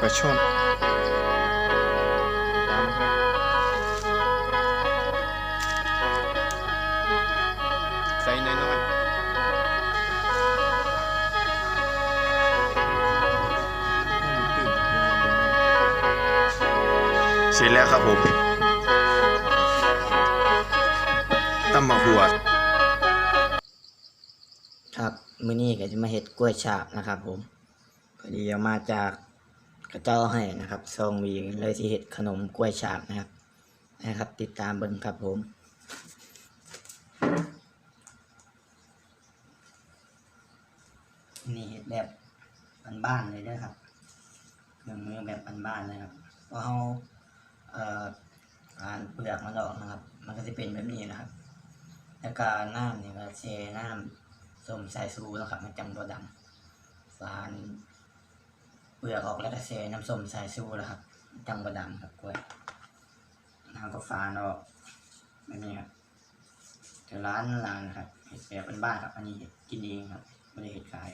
ปลาช่อนใส่น้อยๆเสร็จแล้วครับผมตำมะหัวครับ มื้อนี้ก็จะมาเฮ็ดกล้วยฉาบนะครับผมพอดีเอามาจาก กระเจ้าให้นะครับซองวีเลยที่เฮ็ดขนมกล้วยฉาบนะครับนะครับ ติดตามเบิ่งครับผมนี่เฮ็ดแบบบ้านๆเลยนะครับเครื่องมือแบบบ้านๆเลยครับเพราเฮาเอ่ออ่านเปลือกมันออกนะครับ มันก็จะเป็นแบบนี้นะครับ แล้วก็น้ำเนี่ก็แช่น้ำส้มสายชูนะครับมันจังตัวดำฝาน เปลือกออกแล้วก็แช่น้ำส้มสายชูนะครับจังตัวดำครับกล้วยน้ำก็ฝานออกแบบนี้ครับแต่ร้านร้านนะครับเห็ดแบบเป็นบ้านครับ อันนี้กินเองครับไม่ได้เห็ดขาย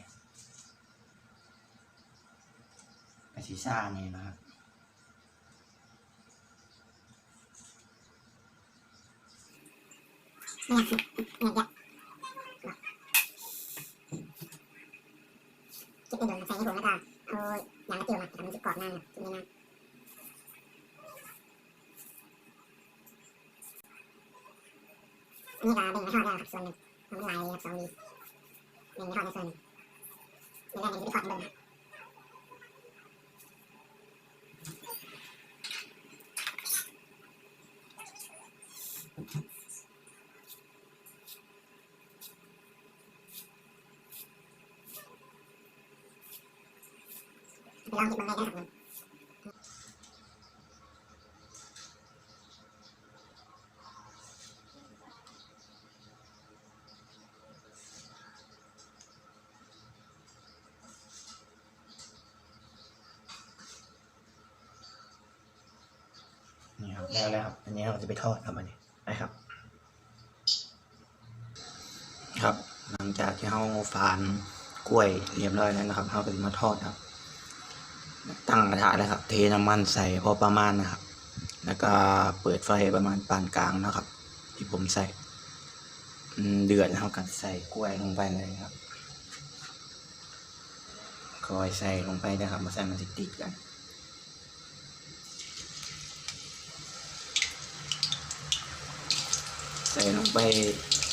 กระชิซ่านี่นะครับคิดไปโดนใส่ให้ผมแล้วก็เอา ยางมะเกียวมาทำมันจะกรอบมากินไม่นานอันนี้ก็เป็นไปทอดแล้ครับส่วนหนึ่งทำลายครับสองดีเป็นไปทอดในส่วนหนึ่งเดี๋ยวแรกมันจะไปทอดเบิ่ง ลองคิดบิ่งได้นะครับนี่ครับแล้วแล้วครับ อันนี้เราจะไปทอดครับอันนี้ไปครับ ครับ หลังจากที่เราฝานกล้วยเรียบร้อยแล้วนะครับเราก็จะมาทอดครับ ตั้งกระทะเลยครับ เทน้ำมันใส่พอประมาณนะครับ แล้วก็เปิดไฟประมาณปานกลางนะครับ ที่ผมใส่เดือดแล้วก็ใส่กล้วยลงไปเลยครับคอยใส่ลงไปนะครับ มาใส่มันจะติดกันใส่ลงไป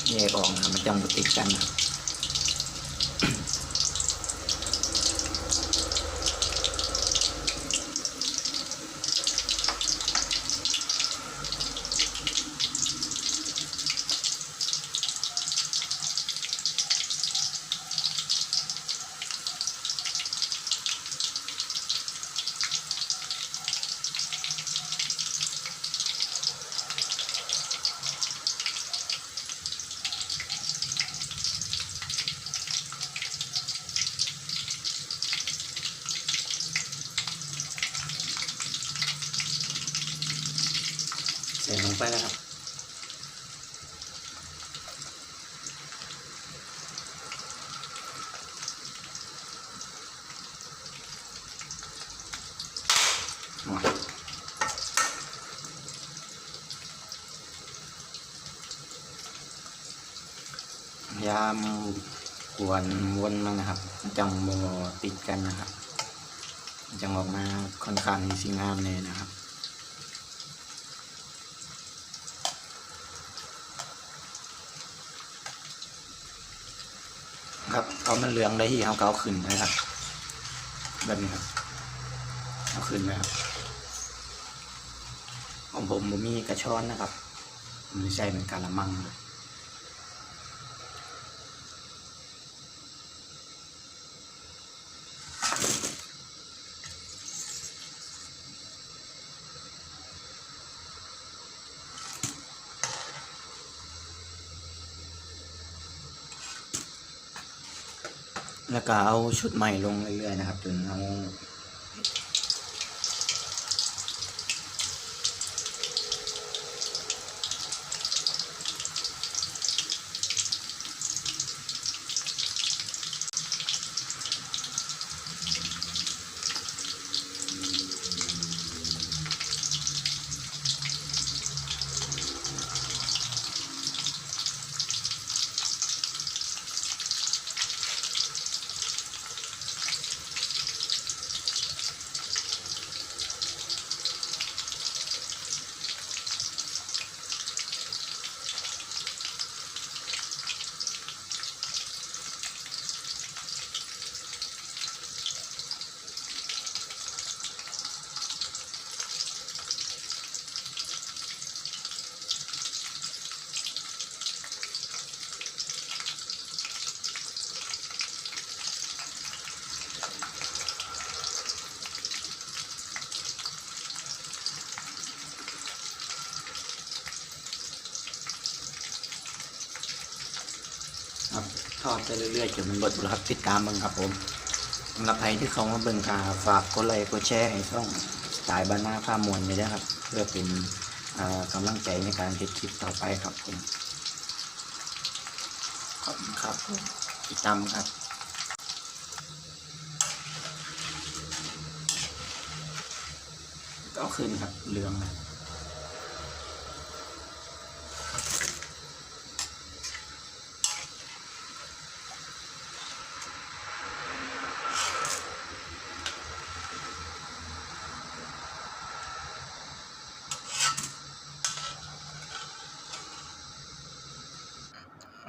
แยกออกนะมันจังบ่ติดกันนะ ใส่ลงไปแล้วครับยามกวนวนมันนะครับจังโมติดกันนะครับ จังออกมาค่อนข้างที่สิงามเลยนะครับ ครับเอามันเหลืองได้ที่เขาเกาขึ้นนะครับ แบบนี้ครับเอาขึ้นนะครับ ของผมผมมีกระชอนนะครับผมใช้เป็นกาละมังเลย แล้วก็เอาชุดใหม่ลงเรื่อยๆนะครับจนเอา ทอด ไปเรื่อยๆจนมันบดหมดแล้วครับติดตามเบิ่งครับผมสำหรับใครที่เขามาเบิ่งกาฝากกดไลค์กดแชร์ให้ช่องสไตล์บ้านหน้าผ้ามวลเลยนะครับ เพื่อเป็นอ่ากำลังใจในการติดคลิปต่อไปครับผมขอบคุณครับติดตามครับก็ขึ้นครับเรืองนะ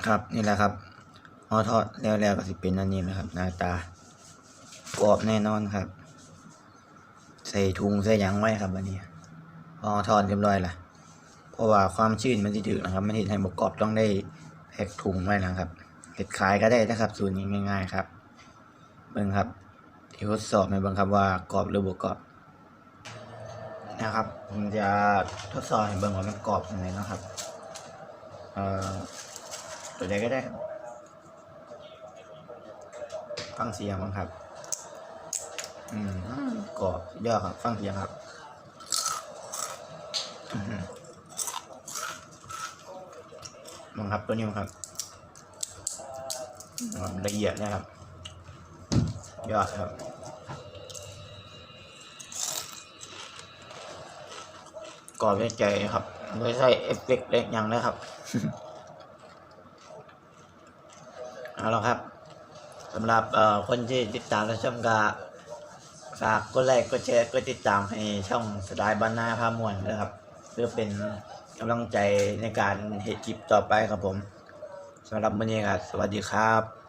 ครับนี่แหละครับพอทอดแล้วแล้วก็สิเป็นอันนี้แหละครับ หน้าตากรอบแน่นอนครับ ใส่ถุงใส่ยังไว้ครับอันนี้พอทอดเรียบร้อยละเพราะว่าความชื้นมันจะถึกนะครับ มันเห็นให้บกกรอบต้องได้แพ็คถุงไว้นะครับเห็ดขายก็ได้นะครับ สูตรนี้ง่าย ๆ ครับเบิ่งครับที่ทดสอบในบิ่งครับว่ากรอบหรือบ่กรอบนะครับผมจะทดสอบให้เบิ่งว่ามันกรอบยังไงนะครับเอ่อ ตัวใดก็ได้ครับฟังเสียงบ้งครับ อืมกรอบยอดครับฟังเสียงครับอื้อหือบังครับตัวนี้มั้งครับละเอียดนะครับ ยอดครับกรอบใจครับไม่ใช่เอฟเฟกต์เล็กยังนะครับ เอาละครับสำหรับคนที่ติดตามและชมกาฝากกดไลค์กดแชร์กดติดตามให้ช่องสไตล์บ้านนาพามวลนะครับ เพื่อเป็นกำลังใจในการเห็ดคลิปต่อไปครับผมสำหรับวันนี้ครับสวัสดีครับ